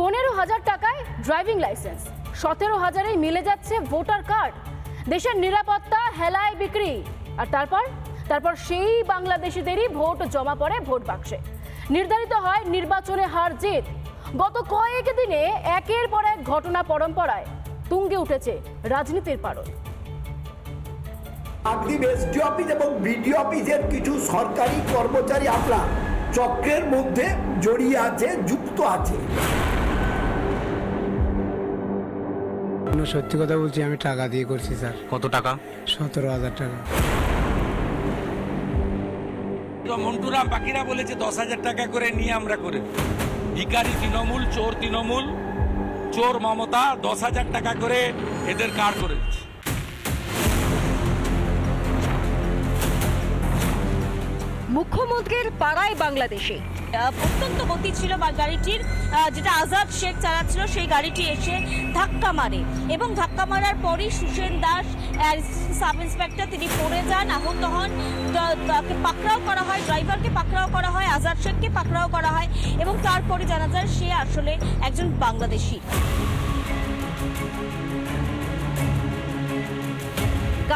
পনেরো হাজার টাকায় ড্রাইভিং লাইসেন্স। সতেরো হাজারেই মিলে যাচ্ছে ভোটার কার্ড। দেশের নিরাপত্তা হেলায় বিক্রি। আর তারপর? তারপর সেই বাংলাদেশিদেরই ভোট জমা পড়ে ভোট বাক্সে। নির্ধারিত হয় নির্বাচনে হার জিত। গত কয়েক দিনে একের পর এক ঘটনা পরম্পরায় তুঙ্গে উঠেছে রাজনীতির পারদ। আকদিম এসডি অফিস এবং বিডিও অফিসের কিছু সরকারি কর্মচারী আমরা চক্রের মধ্যে জড়িয়ে আছে, যুক্ত আছে। সত্যি কথা বলছি আমি টাকা দিয়ে করছি স্যার। কত টাকা? সতেরো হাজার টাকা। তো মন্টুরাম বাকিরা বলেছে দশ হাজার টাকা করে নিয়ে আমরা করে ভিকারি তৃণমূল চোর তৃণমূল চোর মমতা দশ হাজার টাকা করে এদের কার করে মুখ্যমন্ত্রীর পাড়ায় বাংলাদেশে। অত্যন্ত গতি ছিল বা গাড়িটির যেটা আজাদ শেখ চালাচ্ছিল, সেই গাড়িটি এসে ধাক্কা মারে এবং ধাক্কা মারার পরই সুসেন দাস সাব ইন্সপেক্টর তিনি পড়ে যান, আহত হন। তাকে পাকড়াও করা হয়, ড্রাইভারকে পাকড়াও করা হয়, আজাদ শেখকে পাকড়াও করা হয় এবং তারপরে জানা যায় সে আসলে একজন বাংলাদেশি।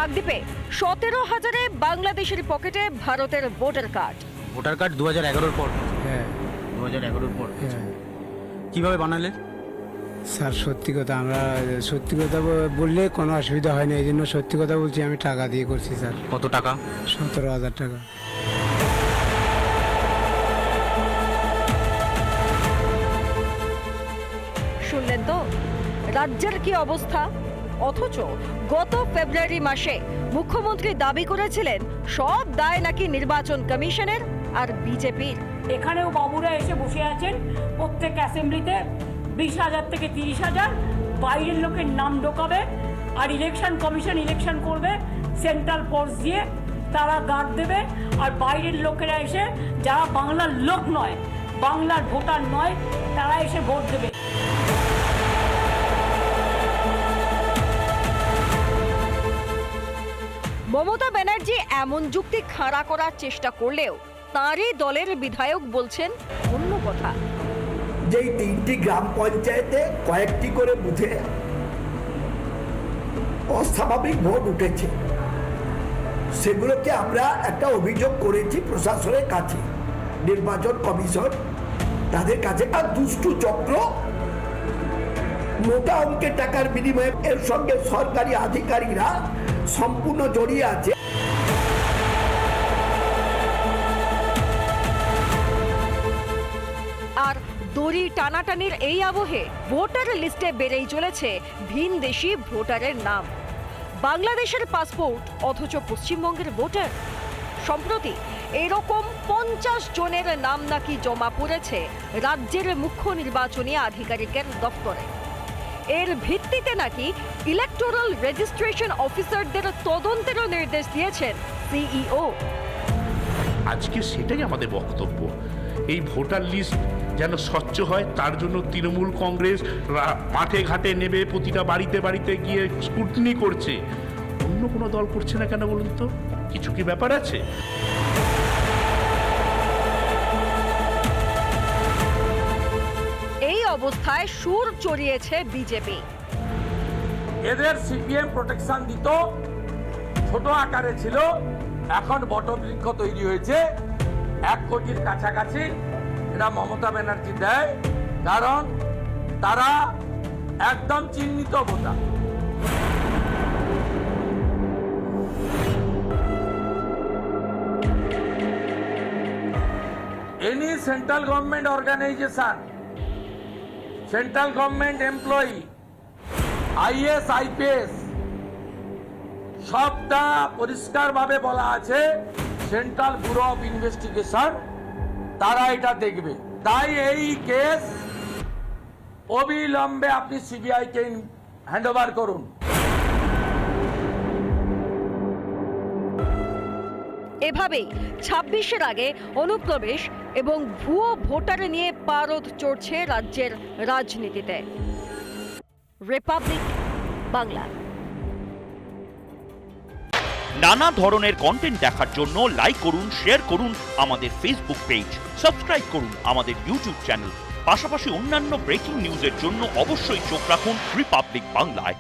কাকদ্বীপে সতেরো হাজারে বাংলাদেশের পকেটে ভারতের ভোটার কার্ড। ভোটার কার্ড দু হাজার এগারোর পর? হ্যাঁ। দু হাজার এগারোর পর? হ্যাঁ। কীভাবে বানালে? স্যার সত্যি কথা আমরা সত্যি কথা বললে কোনো অসুবিধা হয় না এই জন্য সত্যি কথা বলছি আমি টাকা দিয়ে করছি স্যার। কত টাকা? সতেরো হাজার টাকা। শুনলেন তো? রাজ্যের কি অবস্থা? অথচ গত ফেব্রুয়ারি মাসে মুখ্যমন্ত্রী দাবি করেছিলেন সব দায় নাকি নির্বাচন কমিশনের আর বিজেপির। এখানেও বাবুরা এসে বসে আছেন, প্রত্যেক অ্যাসেম্বলিতে বিশ হাজার থেকে তিরিশ হাজার, বাইরের লোকের নাম ঢোকাবে আর ইলেকশন কমিশন ইলেকশন করবে, সেন্ট্রাল ফোর্স দিয়ে তারা গার্ড দেবে আর বাইরের লোকেরা এসে, যারা বাংলার লোক নয়, বাংলার ভোটার নয়, তারা এসে ভোট দেবে। মমতা ব্যানার্জি এমন যুক্তি খাড়া করার চেষ্টা করলেও তাঁরই দলের বিধায়ক বলছেন অন্য কথা। যে তিনটি গ্রাম পঞ্চায়েতে কয়েকটি করে বুঝে অস্বাভাবিক ভোট উঠেছে, সেগুলোকে আমরা একটা অভিযোগ করেছি প্রশাসনের কাছে। নির্বাচন কমিশন তাদের কাছে আর দুষ্টু চক্র। মোটা অঙ্কের টাকার বিনিময়ে এর সঙ্গে সরকারি আধিকারিকরা সম্পূর্ণ জড়িয়ে আছে। আর দড়ি টানাটানির এই আবহে ভোটার লিস্টে বেড়েই চলেছে ভিনদেশি ভোটারের নাম। বাংলাদেশের পাসপোর্ট, অথচ পশ্চিমবঙ্গের ভোটার। সম্প্রতি এরকম পঞ্চাশ জনের নাম নাকি জমা পড়েছে রাজ্যের মুখ্য নির্বাচনী আধিকারিকের দপ্তরে। এর ভিত্তিতে নাকি ইলেকটোরাল রেজিস্ট্রেশন অফিসারদের তদন্তেরও নির্দেশ দিয়েছেন সিইও আজকে সেটাই আমাদের বক্তব্য। এই ভোটার লিস্ট যেন স্বচ্ছ হয়, তার জন্য তৃণমূল কংগ্রেস মাঠে ঘাটে নেবে, প্রতিটা বাড়িতে বাড়িতে গিয়ে স্কুটনি করছে। অন্য কোনো দল করছে না কেন বলুন তো? কিছু কি ব্যাপার আছে? অবস্থায় সুর চড়িয়েছে বিজেপি। এদের সিপিএম প্রোটেকশন দিত, ছোট আকারে ছিল, এখন বটবৃক্ষ তৈরি হয়েছে, এক কোটির কাছাকাছি এটা মমতা ব্যানার্জি দেয়, কারণ তারা একদম চিহ্নিত voter. Any central government organisation central government employee IAS IPS সবটা পরিষ্কারভাবে বলা আছে। সেন্ট্রাল ব্যুরো অফ ইনভেস্টিগেশন তারা এটা দেখবে। তাই এই কেস অবিলম্বে আপনি সিবিআইকে হ্যান্ড ওভার করুন। এভাবেই ছাব্বিশের আগে অনুপ্রবেশ এবং ভুয়ো ভোটার নিয়ে পারদ চড়ছে রাজ্যের রাজনীতিতে। রিপাবলিক বাংলা। নানা ধরনের কন্টেন্ট দেখার জন্য লাইক করুন শেয়ার করুন আমাদের ফেসবুক পেজ সাবস্ক্রাইব করুন আমাদের ইউটিউব চ্যানেল পাশাপাশি অন্যান্য ব্রেকিং নিউজের জন্য অবশ্যই চোখ রাখুন রিপাবলিক বাংলায়